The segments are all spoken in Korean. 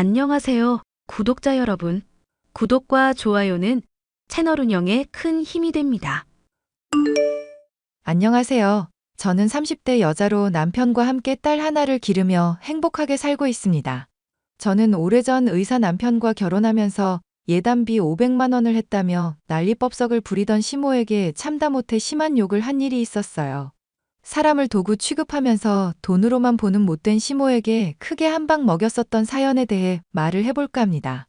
안녕하세요, 구독자 여러분. 구독과 좋아요는 채널 운영에 큰 힘이 됩니다. 안녕하세요. 저는 30대 여자로 남편과 함께 딸 하나를 기르며 행복하게 살고 있습니다. 저는 오래전 의사 남편과 결혼하면서 예단비 500만 원을 했다며 난리법석을 부리던 시모에게 참다 못해 심한 욕을 한 일이 있었어요. 사람을 도구 취급하면서 돈으로만 보는 못된 시모에게 크게 한 방 먹였었던 사연에 대해 말을 해볼까 합니다.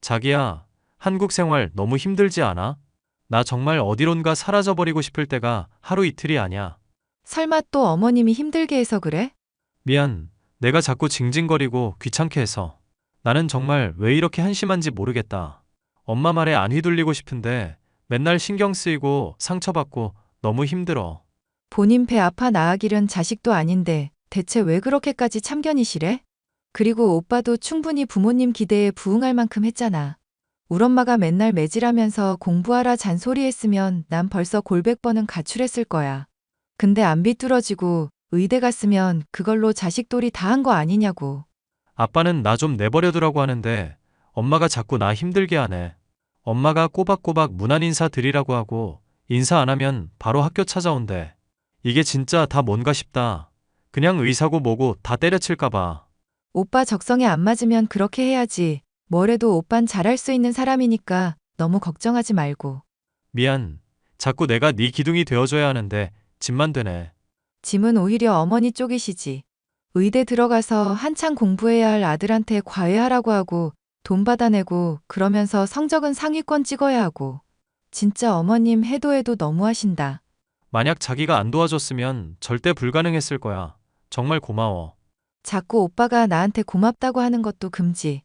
자기야, 한국 생활 너무 힘들지 않아? 나 정말 어디론가 사라져버리고 싶을 때가 하루 이틀이 아냐. 설마 또 어머님이 힘들게 해서 그래? 미안, 내가 자꾸 징징거리고 귀찮게 해서. 나는 정말 왜 이렇게 한심한지 모르겠다. 엄마 말에 안 휘둘리고 싶은데 맨날 신경 쓰이고 상처받고 너무 힘들어. 본인 배 아파 나아기른 자식도 아닌데 대체 왜 그렇게까지 참견이시래? 그리고 오빠도 충분히 부모님 기대에 부응할 만큼 했잖아. 울 엄마가 맨날 매질하면서 공부하라 잔소리했으면 난 벌써 골백 번은 가출했을 거야. 근데 안 비뚤어지고 의대 갔으면 그걸로 자식돌이 다 한 거 아니냐고. 아빠는 나 좀 내버려두라고 하는데 엄마가 자꾸 나 힘들게 하네. 엄마가 꼬박꼬박 무난 인사 드리라고 하고 인사 안 하면 바로 학교 찾아온대. 이게 진짜 다 뭔가 싶다. 그냥 의사고 뭐고 다 때려칠까봐. 오빠 적성에 안 맞으면 그렇게 해야지. 뭐래도 오빤 잘할 수 있는 사람이니까 너무 걱정하지 말고. 미안. 자꾸 내가 네 기둥이 되어줘야 하는데 짐만 되네. 짐은 오히려 어머니 쪽이시지. 의대 들어가서 한창 공부해야 할 아들한테 과외하라고 하고 돈 받아내고 그러면서 성적은 상위권 찍어야 하고. 진짜 어머님 해도 해도 너무하신다. 만약 자기가 안 도와줬으면 절대 불가능했을 거야. 정말 고마워. 자꾸 오빠가 나한테 고맙다고 하는 것도 금지.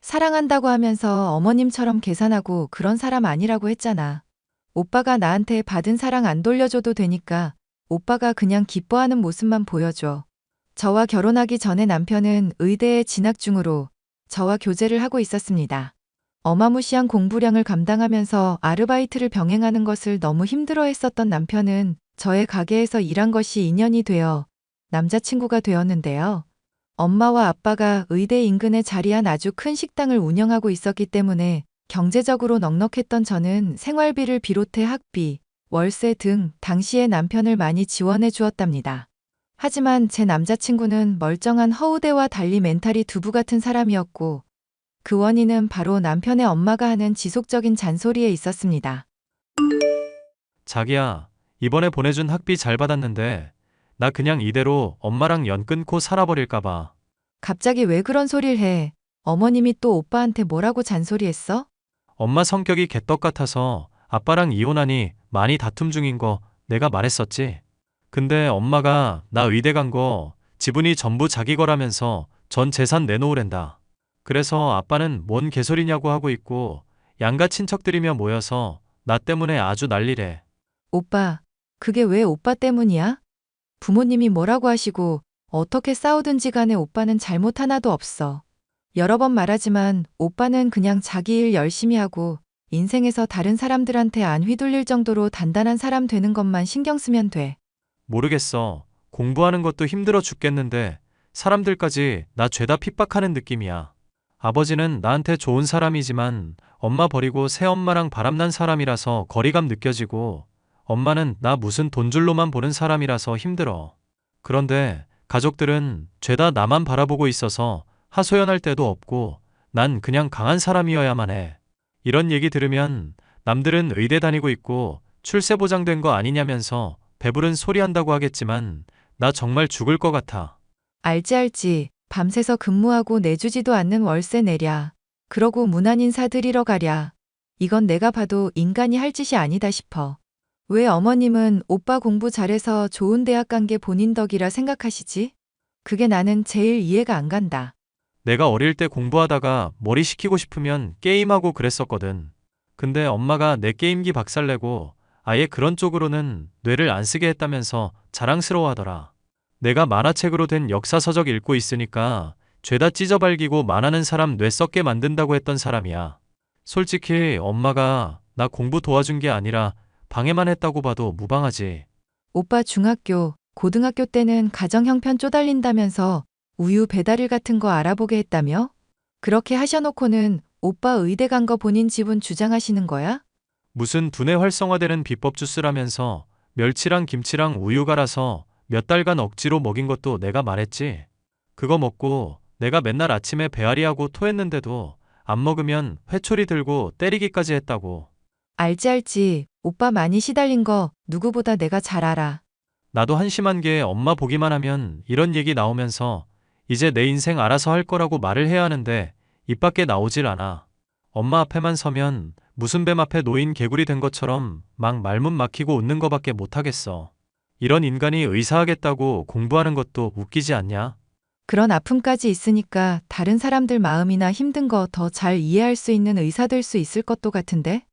사랑한다고 하면서 어머님처럼 계산하고 그런 사람 아니라고 했잖아. 오빠가 나한테 받은 사랑 안 돌려줘도 되니까 오빠가 그냥 기뻐하는 모습만 보여줘. 저와 결혼하기 전에 남편은 의대에 진학 중으로 저와 교제를 하고 있었습니다. 어마무시한 공부량을 감당하면서 아르바이트를 병행하는 것을 너무 힘들어 했었던 남편은 저의 가게에서 일한 것이 인연이 되어 남자친구가 되었는데요. 엄마와 아빠가 의대 인근에 자리한 아주 큰 식당을 운영하고 있었기 때문에 경제적으로 넉넉했던 저는 생활비를 비롯해 학비, 월세 등 당시에 남편을 많이 지원해 주었답니다. 하지만 제 남자친구는 멀쩡한 허우대와 달리 멘탈이 두부 같은 사람이었고 그 원인은 바로 남편의 엄마가 하는 지속적인 잔소리에 있었습니다. 자기야, 이번에 보내준 학비 잘 받았는데 나 그냥 이대로 엄마랑 연 끊고 살아버릴까봐. 갑자기 왜 그런 소리를 해? 어머님이 또 오빠한테 뭐라고 잔소리했어? 엄마 성격이 개떡 같아서 아빠랑 이혼하니 많이 다툼 중인 거 내가 말했었지. 근데 엄마가 나 의대 간 거 지분이 전부 자기 거라면서 전 재산 내놓으랜다. 그래서 아빠는 뭔 개소리냐고 하고 있고 양가 친척들이며 모여서 나 때문에 아주 난리래. 오빠, 그게 왜 오빠 때문이야? 부모님이 뭐라고 하시고 어떻게 싸우든지 간에 오빠는 잘못 하나도 없어. 여러 번 말하지만 오빠는 그냥 자기 일 열심히 하고 인생에서 다른 사람들한테 안 휘둘릴 정도로 단단한 사람 되는 것만 신경 쓰면 돼. 모르겠어. 공부하는 것도 힘들어 죽겠는데 사람들까지 나 죄다 핍박하는 느낌이야. 아버지는 나한테 좋은 사람이지만 엄마 버리고 새엄마랑 바람난 사람이라서 거리감 느껴지고 엄마는 나 무슨 돈줄로만 보는 사람이라서 힘들어. 그런데 가족들은 죄다 나만 바라보고 있어서 하소연할 때도 없고 난 그냥 강한 사람이어야만 해. 이런 얘기 들으면 남들은 의대 다니고 있고 출세 보장된 거 아니냐면서 배부른 소리 한다고 하겠지만 나 정말 죽을 것 같아. 알지 알지. 밤새서 근무하고 내주지도 않는 월세 내랴. 그러고 무난 인사 드리러 가랴. 이건 내가 봐도 인간이 할 짓이 아니다 싶어. 왜 어머님은 오빠 공부 잘해서 좋은 대학 간 게 본인 덕이라 생각하시지? 그게 나는 제일 이해가 안 간다. 내가 어릴 때 공부하다가 머리 식히고 싶으면 게임하고 그랬었거든. 근데 엄마가 내 게임기 박살내고 아예 그런 쪽으로는 뇌를 안 쓰게 했다면서 자랑스러워하더라. 내가 만화책으로 된 역사서적 읽고 있으니까 죄다 찢어발기고 만화는 사람 뇌 썩게 만든다고 했던 사람이야. 솔직히 엄마가 나 공부 도와준 게 아니라 방해만 했다고 봐도 무방하지. 오빠 중학교, 고등학교 때는 가정 형편 쪼달린다면서 우유 배달일 같은 거 알아보게 했다며? 그렇게 하셔놓고는 오빠 의대 간 거 본인 지분 주장하시는 거야? 무슨 두뇌 활성화되는 비법 주스라면서 멸치랑 김치랑 우유 갈아서 몇 달간 억지로 먹인 것도 내가 말했지. 그거 먹고 내가 맨날 아침에 배앓이하고 토했는데도 안 먹으면 회초리 들고 때리기까지 했다고. 알지 알지. 오빠 많이 시달린 거 누구보다 내가 잘 알아. 나도 한심한 게 엄마 보기만 하면 이런 얘기 나오면서 이제 내 인생 알아서 할 거라고 말을 해야 하는데 입 밖에 나오질 않아. 엄마 앞에만 서면 무슨 뱀 앞에 놓인 개구리 된 것처럼 막 말문 막히고 웃는 거밖에 못하겠어. 이런 인간이 의사하겠다고 공부하는 것도 웃기지 않냐? 그런 아픔까지 있으니까 다른 사람들 마음이나 힘든 거 더 잘 이해할 수 있는 의사 될 수 있을 것도 같은데?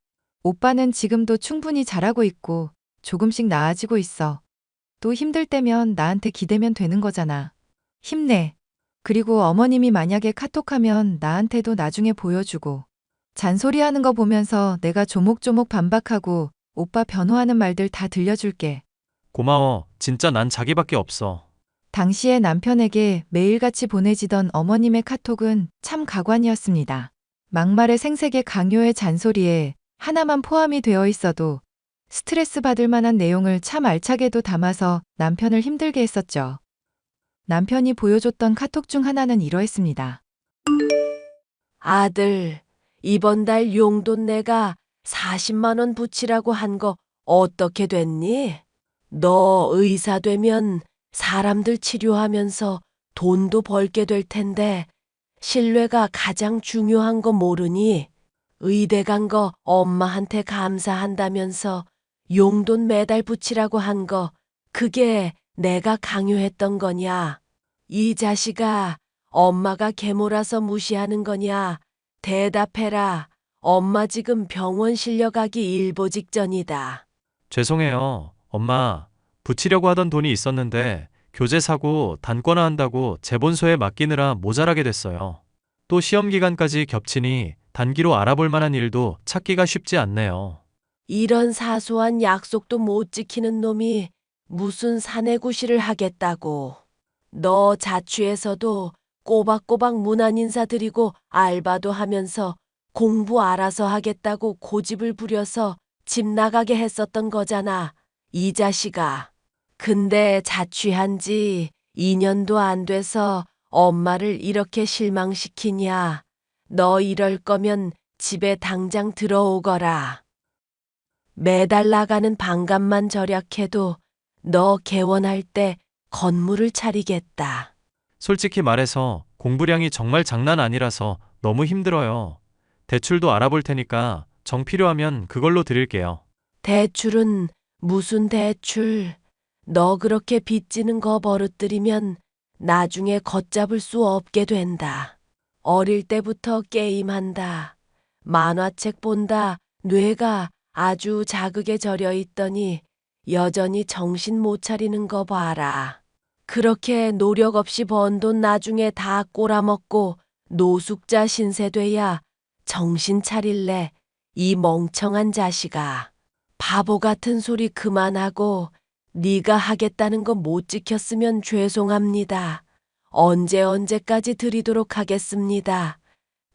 오빠는 지금도 충분히 잘하고 있고 조금씩 나아지고 있어. 또 힘들 때면 나한테 기대면 되는 거잖아. 힘내. 그리고 어머님이 만약에 카톡하면 나한테도 나중에 보여주고. 잔소리하는 거 보면서 내가 조목조목 반박하고 오빠 변호하는 말들 다 들려줄게. 고마워. 진짜 난 자기밖에 없어. 당시에 남편에게 매일같이 보내지던 어머님의 카톡은 참 가관이었습니다. 막말의 생색의 강요의 잔소리에 하나만 포함이 되어 있어도 스트레스 받을 만한 내용을 참 알차게도 담아서 남편을 힘들게 했었죠. 남편이 보여줬던 카톡 중 하나는 이러했습니다. 아들, 이번 달 용돈 내가 40만 원 붙이라고 한 거 어떻게 됐니? 너 의사 되면 사람들 치료하면서 돈도 벌게 될 텐데 신뢰가 가장 중요한 거 모르니? 의대 간 거 엄마한테 감사한다면서 용돈 매달 붙이라고 한 거 그게 내가 강요했던 거냐? 이 자식아, 엄마가 개몰아서 무시하는 거냐? 대답해라. 엄마 지금 병원 실려가기 일보 직전이다. 죄송해요. 엄마, 붙이려고 하던 돈이 있었는데 교재 사고 단권화 한다고 재본소에 맡기느라 모자라게 됐어요. 또 시험 기간까지 겹치니 단기로 알아볼 만한 일도 찾기가 쉽지 않네요. 이런 사소한 약속도 못 지키는 놈이 무슨 사내구실을 하겠다고. 너 자취에서도 꼬박꼬박 문안 인사 드리고 알바도 하면서 공부 알아서 하겠다고 고집을 부려서 집 나가게 했었던 거잖아. 이 자식아. 근데 자취한 지 2년도 안 돼서 엄마를 이렇게 실망시키냐. 너 이럴 거면 집에 당장 들어오거라. 매달 나가는 반값만 절약해도 너 개원할 때 건물을 차리겠다. 솔직히 말해서 공부량이 정말 장난 아니라서 너무 힘들어요. 대출도 알아볼 테니까 정 필요하면 그걸로 드릴게요. 대출은 무슨 대출? 너 그렇게 빚지는 거 버릇들이면 나중에 걷잡을 수 없게 된다. 어릴 때부터 게임한다. 만화책 본다. 뇌가 아주 자극에 절여 있더니 여전히 정신 못 차리는 거 봐라. 그렇게 노력 없이 번 돈 나중에 다 꼬라먹고 노숙자 신세돼야 정신 차릴래. 이 멍청한 자식아. 바보 같은 소리 그만하고 네가 하겠다는 거 못 지켰으면 죄송합니다. 언제 언제까지 드리도록 하겠습니다.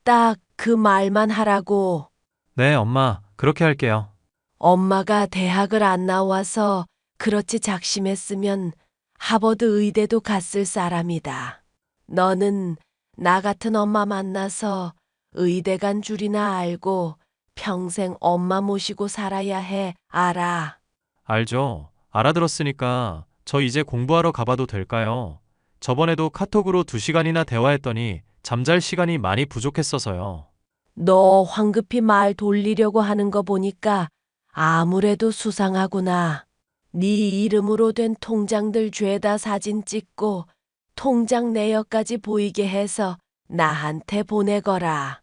딱 그 말만 하라고. 네, 엄마. 그렇게 할게요. 엄마가 대학을 안 나와서 그렇지 작심했으면 하버드 의대도 갔을 사람이다. 너는 나 같은 엄마 만나서 의대 간 줄이나 알고 평생 엄마 모시고 살아야 해, 알아. 알죠. 알아들었으니까 저 이제 공부하러 가봐도 될까요? 저번에도 카톡으로 2시간이나 대화했더니 잠잘 시간이 많이 부족했어서요. 너 황급히 말 돌리려고 하는 거 보니까 아무래도 수상하구나. 네 이름으로 된 통장들 죄다 사진 찍고 통장 내역까지 보이게 해서 나한테 보내거라.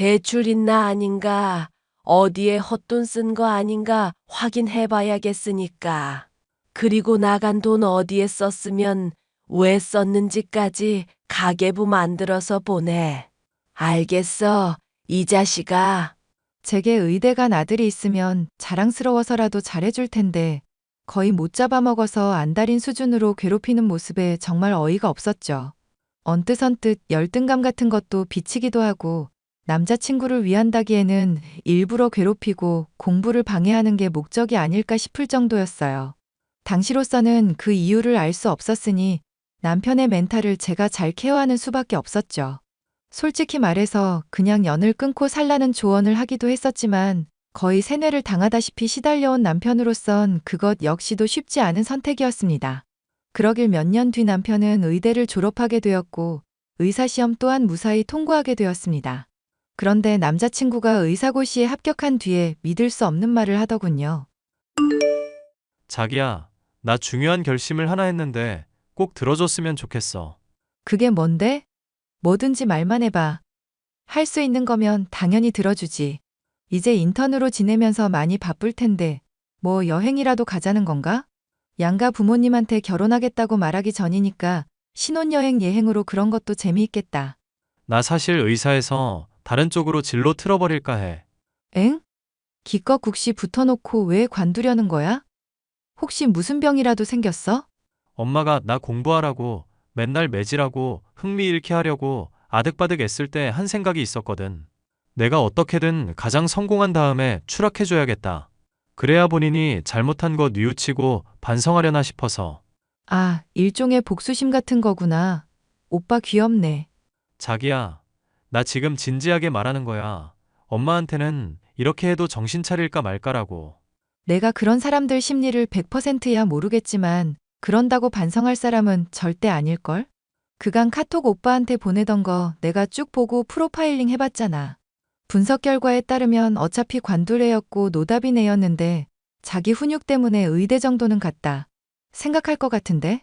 대출 있나 아닌가, 어디에 헛돈 쓴 거 아닌가 확인해 봐야겠으니까. 그리고 나간 돈 어디에 썼으면 왜 썼는지까지 가계부 만들어서 보내. 알겠어, 이 자식아. 제게 의대 간 아들이 있으면 자랑스러워서라도 잘해줄 텐데 거의 못 잡아먹어서 안달인 수준으로 괴롭히는 모습에 정말 어이가 없었죠. 언뜻언뜻 열등감 같은 것도 비치기도 하고 남자친구를 위한다기에는 일부러 괴롭히고 공부를 방해하는 게 목적이 아닐까 싶을 정도였어요. 당시로서는 그 이유를 알 수 없었으니 남편의 멘탈을 제가 잘 케어하는 수밖에 없었죠. 솔직히 말해서 그냥 연을 끊고 살라는 조언을 하기도 했었지만 거의 세뇌를 당하다시피 시달려온 남편으로선 그것 역시도 쉽지 않은 선택이었습니다. 그러길 몇 년 뒤 남편은 의대를 졸업하게 되었고 의사시험 또한 무사히 통과하게 되었습니다. 그런데 남자친구가 의사고시에 합격한 뒤에 믿을 수 없는 말을 하더군요. 자기야, 나 중요한 결심을 하나 했는데 꼭 들어줬으면 좋겠어. 그게 뭔데? 뭐든지 말만 해봐. 할 수 있는 거면 당연히 들어주지. 이제 인턴으로 지내면서 많이 바쁠 텐데, 뭐 여행이라도 가자는 건가? 양가 부모님한테 결혼하겠다고 말하기 전이니까 신혼여행 예행으로 그런 것도 재미있겠다. 나 사실 의사에서 다른 쪽으로 진로 틀어버릴까 해. 엥? 기껏 국시 붙어놓고 왜 관두려는 거야? 혹시 무슨 병이라도 생겼어? 엄마가 나 공부하라고 맨날 매질하고 흥미 잃게 하려고 아득바득 애쓸 때 한 생각이 있었거든. 내가 어떻게든 가장 성공한 다음에 추락해줘야겠다. 그래야 본인이 잘못한 거 뉘우치고 반성하려나 싶어서. 아, 일종의 복수심 같은 거구나. 오빠 귀엽네. 자기야, 나 지금 진지하게 말하는 거야. 엄마한테는 이렇게 해도 정신 차릴까 말까라고. 내가 그런 사람들 심리를 100%야 모르겠지만 그런다고 반성할 사람은 절대 아닐걸? 그간 카톡 오빠한테 보내던 거 내가 쭉 보고 프로파일링 해봤잖아. 분석 결과에 따르면 어차피 관둘애였고 노답인 애였는데 자기 훈육 때문에 의대 정도는 갔다. 생각할 것 같은데?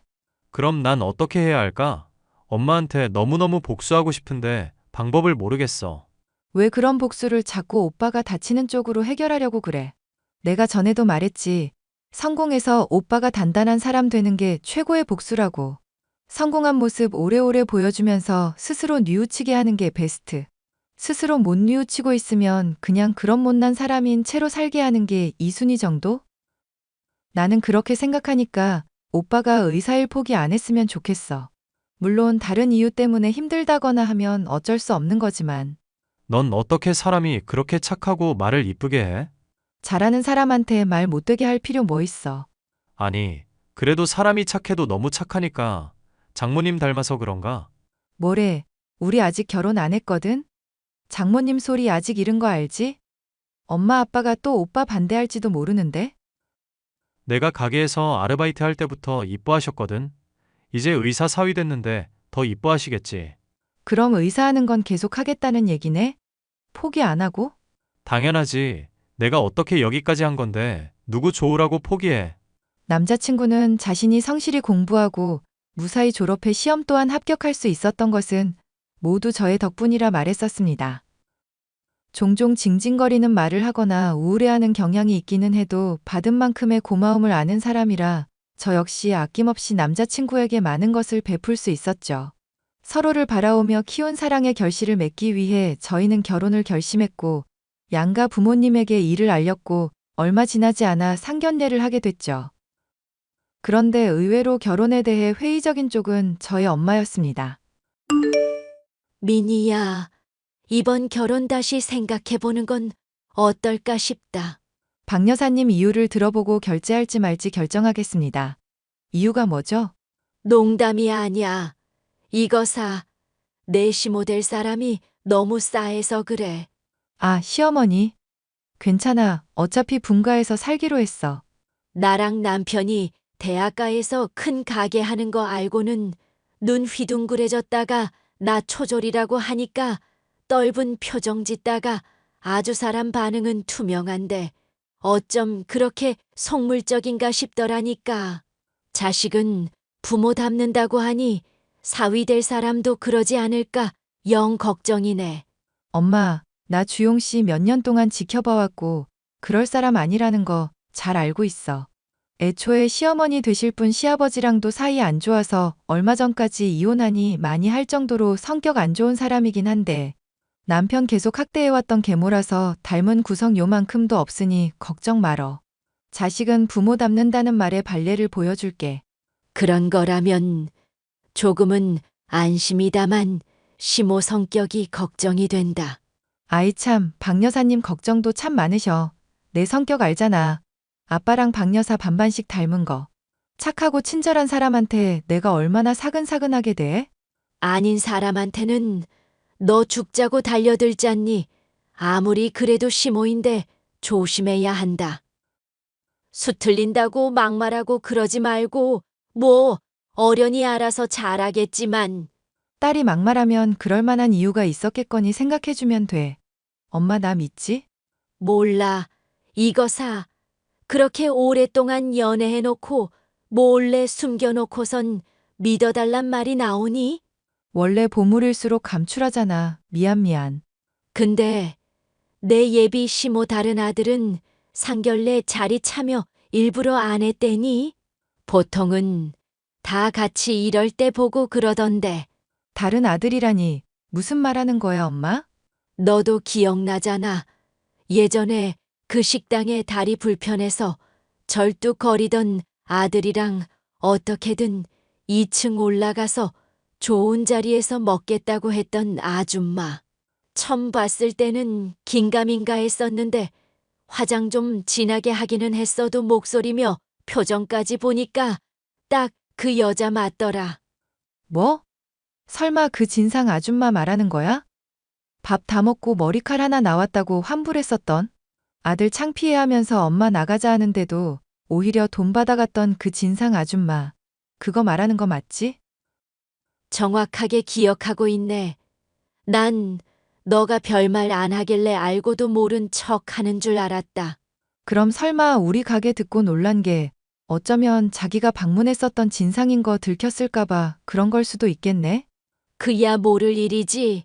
그럼 난 어떻게 해야 할까? 엄마한테 너무너무 복수하고 싶은데 방법을 모르겠어. 왜 그런 복수를 자꾸 오빠가 다치는 쪽으로 해결하려고 그래? 내가 전에도 말했지. 성공해서 오빠가 단단한 사람 되는 게 최고의 복수라고. 성공한 모습 오래오래 보여주면서 스스로 뉘우치게 하는 게 베스트. 스스로 못 뉘우치고 있으면 그냥 그런 못난 사람인 채로 살게 하는 게 이순위 정도? 나는 그렇게 생각하니까 오빠가 의사일 포기 안 했으면 좋겠어. 물론 다른 이유 때문에 힘들다거나 하면 어쩔 수 없는 거지만. 넌 어떻게 사람이 그렇게 착하고 말을 이쁘게 해? 잘하는 사람한테 말 못되게 할 필요 뭐 있어. 아니, 그래도 사람이 착해도 너무 착하니까 장모님 닮아서 그런가? 뭐래, 우리 아직 결혼 안 했거든? 장모님 소리 아직 이른 거 알지? 엄마 아빠가 또 오빠 반대할지도 모르는데? 내가 가게에서 아르바이트 할 때부터 이뻐하셨거든. 이제 의사 사위 됐는데 더 이뻐하시겠지. 그럼 의사하는 건 계속 하겠다는 얘기네? 포기 안 하고? 당연하지. 내가 어떻게 여기까지 한 건데 누구 좋으라고 포기해. 남자친구는 자신이 성실히 공부하고 무사히 졸업해 시험 또한 합격할 수 있었던 것은 모두 저의 덕분이라 말했었습니다. 종종 징징거리는 말을 하거나 우울해하는 경향이 있기는 해도 받은 만큼의 고마움을 아는 사람이라 저 역시 아낌없이 남자친구에게 많은 것을 베풀 수 있었죠. 서로를 바라오며 키운 사랑의 결실을 맺기 위해 저희는 결혼을 결심했고 양가 부모님에게 이를 알렸고 얼마 지나지 않아 상견례를 하게 됐죠. 그런데 의외로 결혼에 대해 회의적인 쪽은 저희 엄마였습니다. 미니야, 이번 결혼 다시 생각해보는 건 어떨까 싶다. 박 여사님 이유를 들어보고 결제할지 말지 결정하겠습니다. 이유가 뭐죠? 농담이 아니야. 이거 사, 내 시모 될 사람이 너무 싸해서 그래. 아, 시어머니. 괜찮아. 어차피 분가에서 살기로 했어. 나랑 남편이 대학가에서 큰 가게 하는 거 알고는 눈 휘둥그레졌다가 나 초졸이라고 하니까 떫은 표정 짓다가 아주 사람 반응은 투명한데 어쩜 그렇게 속물적인가 싶더라니까. 자식은 부모 닮는다고 하니 사위 될 사람도 그러지 않을까 영 걱정이네. 엄마, 나 주용 씨 몇 년 동안 지켜봐왔고, 그럴 사람 아니라는 거 잘 알고 있어. 애초에 시어머니 되실 분 시아버지랑도 사이 안 좋아서 얼마 전까지 이혼하니 많이 할 정도로 성격 안 좋은 사람이긴 한데, 남편 계속 학대해왔던 계모라서 닮은 구성 요만큼도 없으니 걱정 말어. 자식은 부모 닮는다는 말에 발례를 보여줄게. 그런 거라면 조금은 안심이다만 시모 성격이 걱정이 된다. 아이 참, 박 여사님 걱정도 참 많으셔. 내 성격 알잖아. 아빠랑 박 여사 반반씩 닮은 거. 착하고 친절한 사람한테 내가 얼마나 사근사근하게 돼? 아닌 사람한테는 너 죽자고 달려들잖니. 아무리 그래도 시모인데 조심해야 한다. 수틀린다고 막말하고 그러지 말고 뭐 어련히 알아서 잘하겠지만 딸이 막말하면 그럴 만한 이유가 있었겠거니 생각해주면 돼. 엄마 나 믿지? 몰라. 이거 사. 그렇게 오랫동안 연애해놓고 몰래 숨겨놓고선 믿어달란 말이 나오니? 원래 보물일수록 감출하잖아. 미안 미안. 근데 내 예비 시모 다른 아들은 상결례 자리 참여 일부러 안 했대니? 보통은 다 같이 이럴 때 보고 그러던데 다른 아들이라니 무슨 말하는 거야 엄마? 너도 기억나잖아. 예전에 그 식당에 다리 불편해서 절뚝거리던 아들이랑 어떻게든 2층 올라가서 좋은 자리에서 먹겠다고 했던 아줌마. 처음 봤을 때는 긴가민가 했었는데 화장 좀 진하게 하기는 했어도 목소리며 표정까지 보니까 딱 그 여자 맞더라. 뭐? 설마 그 진상 아줌마 말하는 거야? 밥 다 먹고 머리칼 하나 나왔다고 환불했었던 아들 창피해하면서 엄마 나가자 하는데도 오히려 돈 받아갔던 그 진상 아줌마. 그거 말하는 거 맞지? 정확하게 기억하고 있네. 난 너가 별말 안 하길래 알고도 모른 척 하는 줄 알았다. 그럼 설마 우리 가게 듣고 놀란 게 어쩌면 자기가 방문했었던 진상인 거 들켰을까봐 그런 걸 수도 있겠네? 그야 모를 일이지.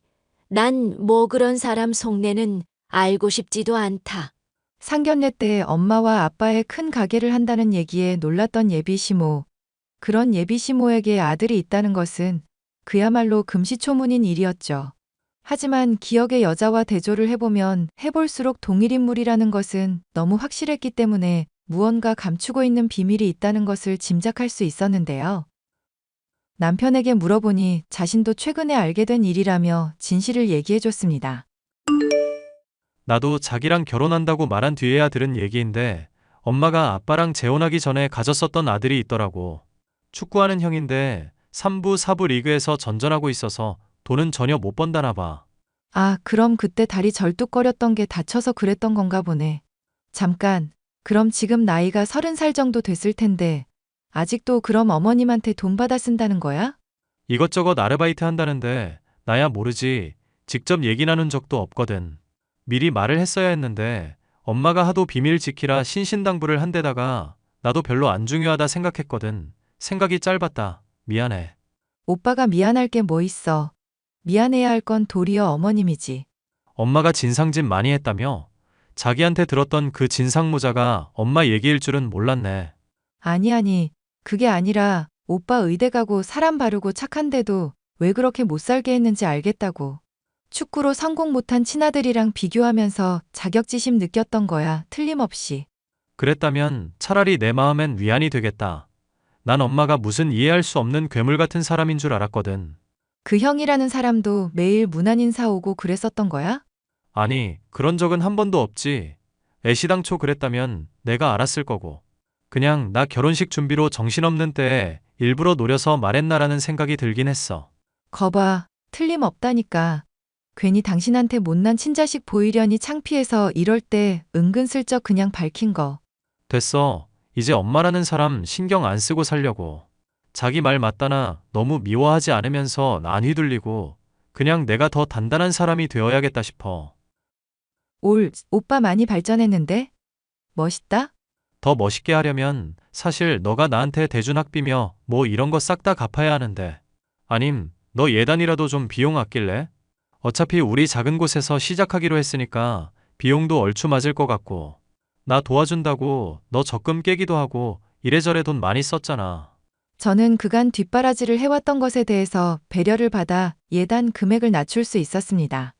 난 뭐 그런 사람 속내는 알고 싶지도 않다. 상견례 때 엄마와 아빠의 큰 가게를 한다는 얘기에 놀랐던 예비 시모. 그런 예비 시모에게 아들이 있다는 것은 그야말로 금시초문인 일이었죠. 하지만 기억의 여자와 대조를 해보면 해볼수록 동일인물이라는 것은 너무 확실했기 때문에 무언가 감추고 있는 비밀이 있다는 것을 짐작할 수 있었는데요. 남편에게 물어보니 자신도 최근에 알게 된 일이라며 진실을 얘기해줬습니다. 나도 자기랑 결혼한다고 말한 뒤에야 들은 얘기인데 엄마가 아빠랑 재혼하기 전에 가졌었던 아들이 있더라고. 축구하는 형인데 3부, 4부 리그에서 전전하고 있어서 돈은 전혀 못 번다나 봐. 아, 그럼 그때 다리 절뚝거렸던 게 다쳐서 그랬던 건가 보네. 잠깐, 그럼 지금 나이가 서른 살 정도 됐을 텐데, 아직도 그럼 어머님한테 돈 받아 쓴다는 거야? 이것저것 아르바이트 한다는데 나야 모르지. 직접 얘기 나눈 적도 없거든. 미리 말을 했어야 했는데 엄마가 하도 비밀 지키라 신신당부를 한 데다가 나도 별로 안 중요하다 생각했거든. 생각이 짧았다. 미안해. 오빠가 미안할 게 뭐 있어. 미안해야 할 건 도리어 어머님이지. 엄마가 진상짓 많이 했다며? 자기한테 들었던 그 진상 모자가 엄마 얘기일 줄은 몰랐네. 아니, 아니, 그게 아니라, 오빠 의대 가고 사람 바르고 착한데도 왜 그렇게 못 살게 했는지 알겠다고. 축구로 성공 못한 친아들이랑 비교하면서 자격지심 느꼈던 거야, 틀림없이. 그랬다면 차라리 내 마음엔 위안이 되겠다. 난 엄마가 무슨 이해할 수 없는 괴물 같은 사람인 줄 알았거든. 그 형이라는 사람도 매일 무난 인사 오고 그랬었던 거야? 아니, 그런 적은 한 번도 없지. 애시당초 그랬다면 내가 알았을 거고. 그냥 나 결혼식 준비로 정신없는 때에 일부러 노려서 말했나라는 생각이 들긴 했어. 거봐, 틀림없다니까. 괜히 당신한테 못난 친자식 보이려니 창피해서 이럴 때 은근슬쩍 그냥 밝힌 거. 됐어. 이제 엄마라는 사람 신경 안 쓰고 살려고. 자기 말 맞다나 너무 미워하지 않으면서 안 휘둘리고 그냥 내가 더 단단한 사람이 되어야겠다 싶어. 올, 오빠 많이 발전했는데? 멋있다? 더 멋있게 하려면 사실 너가 나한테 대준 학비며 뭐 이런 거 싹 다 갚아야 하는데. 아님, 너 예단이라도 좀 비용 아낄래? 어차피 우리 작은 곳에서 시작하기로 했으니까 비용도 얼추 맞을 것 같고. 나 도와준다고 너 적금 깨기도 하고 이래저래 돈 많이 썼잖아. 저는 그간 뒷바라지를 해왔던 것에 대해서 배려를 받아 예단 금액을 낮출 수 있었습니다.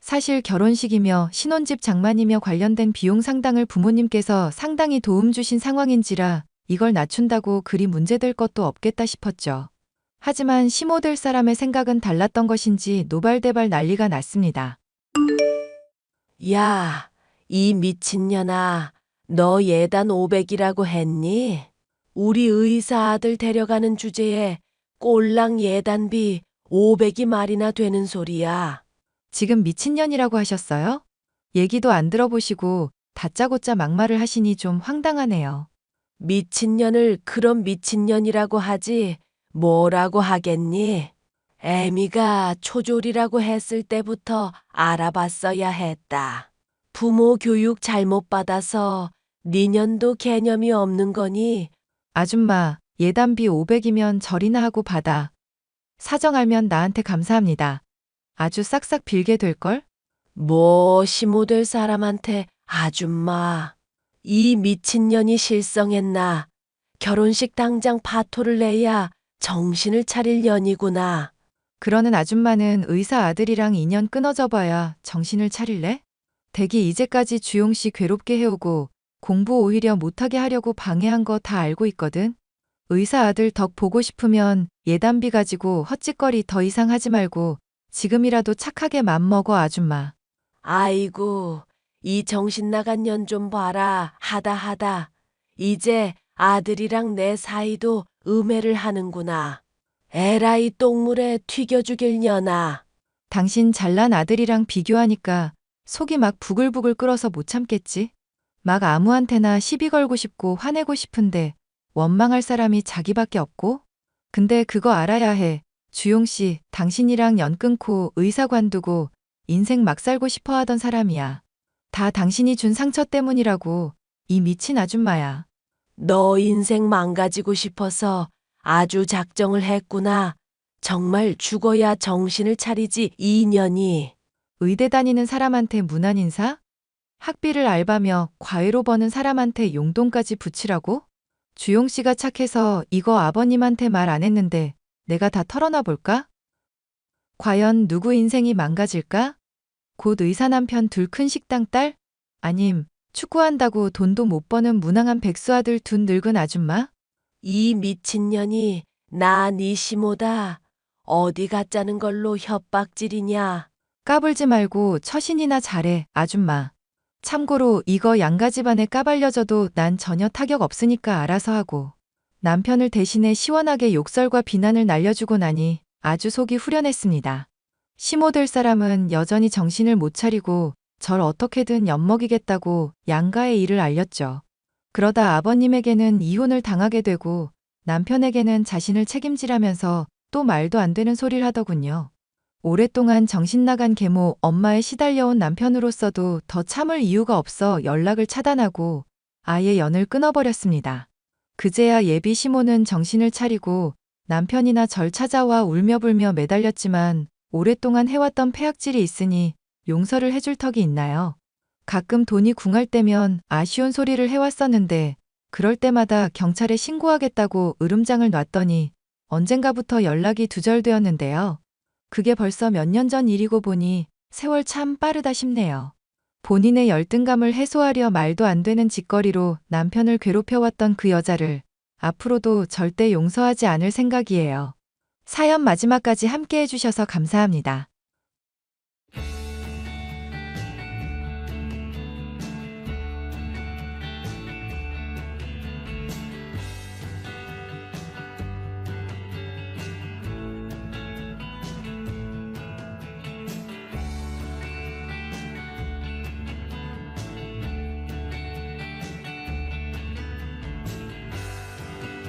사실 결혼식이며 신혼집 장만이며 관련된 비용 상당을 부모님께서 상당히 도움 주신 상황인지라 이걸 낮춘다고 그리 문제될 것도 없겠다 싶었죠. 하지만 시모될 사람의 생각은 달랐던 것인지 노발대발 난리가 났습니다. 야, 이 미친년아, 너 예단 500이라고 했니? 우리 의사 아들 데려가는 주제에 꼴랑 예단비 500이 말이나 되는 소리야. 지금 미친년이라고 하셨어요? 얘기도 안 들어보시고 다짜고짜 막말을 하시니 좀 황당하네요. 미친년을 그런 미친년이라고 하지 뭐라고 하겠니? 애미가 초졸이라고 했을 때부터 알아봤어야 했다. 부모 교육 잘못 받아서 니년도 개념이 없는 거니 아줌마, 예단비 500이면 절이나 하고 받아. 사정 알면 나한테 감사합니다. 아주 싹싹 빌게 될걸? 뭐 시모될 사람한테 아줌마 이 미친년이 실성했나 결혼식 당장 파토를 내야 정신을 차릴 년이구나. 그러는 아줌마는 의사 아들이랑 인연 끊어져 봐야 정신을 차릴래? 댁이 이제까지 주용 씨 괴롭게 해오고 공부 오히려 못하게 하려고 방해한 거 다 알고 있거든. 의사 아들 덕 보고 싶으면 예단비 가지고 헛짓거리 더 이상 하지 말고 지금이라도 착하게 맘먹어 아줌마. 아이고, 이 정신 나간 년 좀 봐라. 하다 하다. 이제 아들이랑 내 사이도 음해를 하는구나. 에라이 똥물에 튀겨 죽일 년아. 당신 잘난 아들이랑 비교하니까 속이 막 부글부글 끓어서 못 참겠지? 막 아무한테나 시비 걸고 싶고 화내고 싶은데 원망할 사람이 자기밖에 없고? 근데 그거 알아야 해. 주용 씨, 당신이랑 연 끊고 의사 관두고 인생 막 살고 싶어 하던 사람이야. 다 당신이 준 상처 때문이라고. 이 미친 아줌마야. 너 인생 망가지고 싶어서 아주 작정을 했구나. 정말 죽어야 정신을 차리지 이 년이. 의대 다니는 사람한테 무난 인사? 학비를 알바며 과외로 버는 사람한테 용돈까지 붙이라고? 주용 씨가 착해서 이거 아버님한테 말 안 했는데 내가 다 털어놔 볼까? 과연 누구 인생이 망가질까? 곧 의사 남편 둘 큰 식당 딸? 아님 축구한다고 돈도 못 버는 무능한 백수 아들 둔 늙은 아줌마? 이 미친년이 나니 시모다. 어디 가짜는 걸로 협박질이냐. 까불지 말고 처신이나 잘해, 아줌마. 참고로 이거 양가 집안에 까발려져도 난 전혀 타격 없으니까 알아서 하고. 남편을 대신해 시원하게 욕설과 비난을 날려주고 나니 아주 속이 후련했습니다. 시모될 사람은 여전히 정신을 못 차리고 절 어떻게든 엿먹이겠다고 양가의 일을 알렸죠. 그러다 아버님에게는 이혼을 당하게 되고 남편에게는 자신을 책임지라면서 또 말도 안 되는 소리를 하더군요. 오랫동안 정신 나간 계모 엄마에 시달려온 남편으로서도 더 참을 이유가 없어 연락을 차단하고 아예 연을 끊어버렸습니다. 그제야 예비 시모는 정신을 차리고 남편이나 절 찾아와 울며 불며 매달렸지만 오랫동안 해왔던 폐악질이 있으니 용서를 해줄 턱이 있나요? 가끔 돈이 궁할 때면 아쉬운 소리를 해왔었는데 그럴 때마다 경찰에 신고하겠다고 으름장을 놨더니 언젠가부터 연락이 두절되었는데요. 그게 벌써 몇 년 전 일이고 보니 세월 참 빠르다 싶네요. 본인의 열등감을 해소하려 말도 안 되는 짓거리로 남편을 괴롭혀왔던 그 여자를 앞으로도 절대 용서하지 않을 생각이에요. 사연 마지막까지 함께 해주셔서 감사합니다.